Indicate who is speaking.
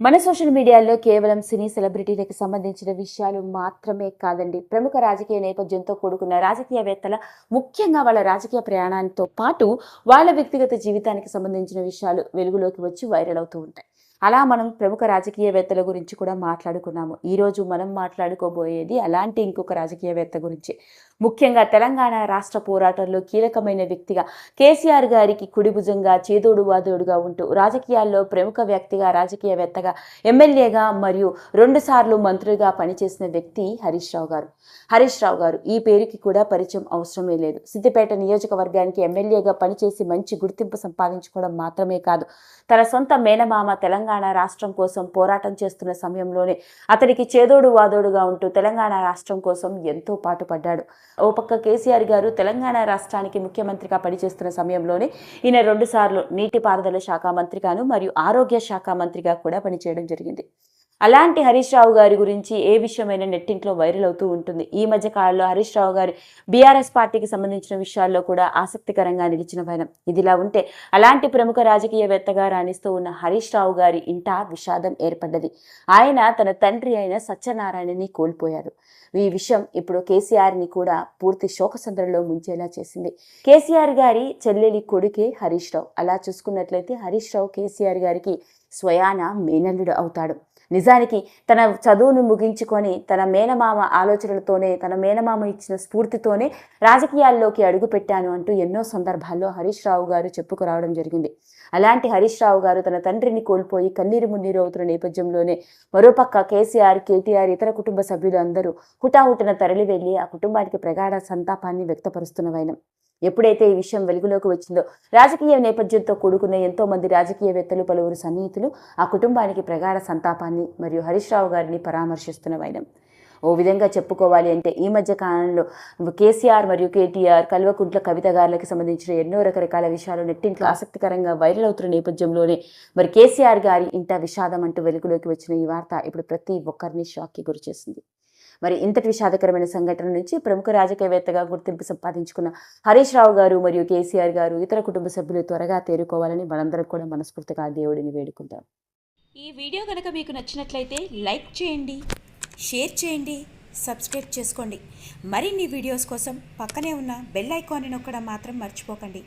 Speaker 1: మన సోషల్ మీడియాలో కేవలం సినీ సెలబ్రిటీలకు సంబంధించిన విషయాలు మాత్రమే కాదండి. ప్రముఖ రాజకీయ నేపథ్యంతో కూడుకున్న రాజకీయవేత్తల ముఖ్యంగా వాళ్ళ రాజకీయ ప్రయాణాలతో పాటు వాళ్ళ వ్యక్తిగత జీవితానికి సంబంధించిన విషయాలు వెలుగులోకి వచ్చి వైరల్ అవుతూ ఉంటాయి. అలా మనం ప్రముఖ రాజకీయవేత్తల గురించి కూడా మాట్లాడుకున్నాము. ఈరోజు మనం మాట్లాడుకోబోయేది అలాంటి ఇంకొక రాజకీయవేత్త గురించి. ముఖ్యంగా తెలంగాణ రాష్ట్ర పోరాటంలో కీలకమైన వ్యక్తిగా కేసీఆర్ గారికి కుడి భుజంగా చేదోడు వాదోడుగా ఉంటూ రాజకీయాల్లో ప్రముఖ వ్యక్తిగా రాజకీయవేత్తగా ఎమ్మెల్యేగా మరియు రెండుసార్లు మంత్రిగా పనిచేసిన వ్యక్తి హరీష్ రావు గారు. హరీష్ రావు గారు ఈ పేరుకి కూడా పరిచయం అవసరమే లేదు. సిద్దిపేట నియోజకవర్గానికి ఎమ్మెల్యేగా పనిచేసి మంచి గుర్తింపు సంపాదించుకోవడం మాత్రమే కాదు. తన సొంత మేనమామ తెలంగాణ తెలంగాణ రాష్ట్రం కోసం పోరాటం చేస్తున్న సమయంలోనే అతనికి చేదోడు వాదోడుగా ఉంటూ తెలంగాణ రాష్ట్రం కోసం ఎంతో పాటుపడ్డాడు. ఓ పక్క కేసీఆర్ గారు తెలంగాణ రాష్ట్రానికి ముఖ్యమంత్రిగా పనిచేస్తున్న సమయంలోనే ఈయన రెండుసార్లు నీటిపారుదల శాఖ మంత్రిగాను మరియు ఆరోగ్య శాఖ మంత్రిగా కూడా పనిచేయడం జరిగింది. అలాంటి హరీష్ రావు గారి గురించి ఏ విషయమైనా నెట్టింట్లో వైరల్ అవుతూ ఉంటుంది. ఈ మధ్య కాలంలో హరీష్ రావు గారి బీఆర్ఎస్ పార్టీకి సంబంధించిన విషయాల్లో కూడా ఆసక్తికరంగా నిలిచిన వైనం. ఇదిలా ఉంటే అలాంటి ప్రముఖ రాజకీయవేత్తగా రాణిస్తూ ఉన్న హరీష్ రావు గారి ఇంట విషాదం ఏర్పడ్డది. ఆయన తన తండ్రి అయిన సత్యనారాయణని కోల్పోయారు. ఈ విషయం ఇప్పుడు కేసీఆర్ని కూడా పూర్తి శోకసంద్రంలో ముంచేలా చేసింది. కేసీఆర్ గారి చెల్లెలి కొడుకే హరీష్ రావు. అలా చూసుకున్నట్లయితే హరీష్ రావు కేసీఆర్ గారికి స్వయాన మేనల్లుడు అవుతాడు. నిజానికి తన చదువును ముగించుకొని తన మేనమామ ఆలోచనలతోనే తన మేనమామ ఇచ్చిన స్ఫూర్తితోనే రాజకీయాల్లోకి అడుగుపెట్టాను అంటూ ఎన్నో సందర్భాల్లో హరీష్ రావు గారు చెప్పుకురావడం జరిగింది. అలాంటి హరీష్ రావు గారు తన తండ్రిని కోల్పోయి కన్నీరు మున్నీరు అవుతున్న నేపథ్యంలోనే మరోపక్క కేసీఆర్ కేటీఆర్ ఇతర కుటుంబ సభ్యులు అందరూ హుటాహుటిన తరలి వెళ్ళి ఆ కుటుంబానికి ప్రగాఢ సంతాపాన్ని వ్యక్తపరుస్తున్న వైనం. ఎప్పుడైతే ఈ విషయం వెలుగులోకి వచ్చిందో రాజకీయ నేపథ్యంతో కూడుకున్న ఎంతో మంది రాజకీయవేత్తలు పలువురు సన్నిహితులు ఆ కుటుంబానికి ప్రగాఢ సంతాపాన్ని మరియు హరీష్ రావు గారిని పరామర్శిస్తున్న వైనం. ఓ విధంగా చెప్పుకోవాలి అంటే ఈ మధ్య కాలంలో కేసీఆర్ మరియు కేటీఆర్ కల్వకుంట్ల కవిత గారులకు సంబంధించిన ఎన్నో రకరకాల విషయాలు నెట్టింట్లో ఆసక్తికరంగా వైరల్ అవుతున్న నేపథ్యంలోనే మరి కేసీఆర్ గారి ఇంట విషాదం అంటూ వెలుగులోకి వచ్చిన ఈ వార్త ఇప్పుడు ప్రతి ఒక్కరిని షాక్కి గురిచేసింది. మరి ఇంతటి విషాదకరమైన సంఘటన నుంచి ప్రముఖ రాజకీయవేత్తగా గుర్తింపు సంపాదించుకున్న హరీష్ రావు గారు మరియు కేసీఆర్ గారు ఇతర కుటుంబ సభ్యులు త్వరగా తేరుకోవాలని మనందరం కూడా మనస్ఫూర్తిగా దేవుడిని వేడుకుంటాం.
Speaker 2: ఈ వీడియో కనుక మీకు నచ్చినట్లయితే లైక్ చేయండి షేర్ చేయండి సబ్స్క్రైబ్ చేసుకోండి. మరిన్ని వీడియోస్ కోసం పక్కనే ఉన్న బెల్ ఐకాన్ని నొక్కడం మాత్రం మర్చిపోకండి.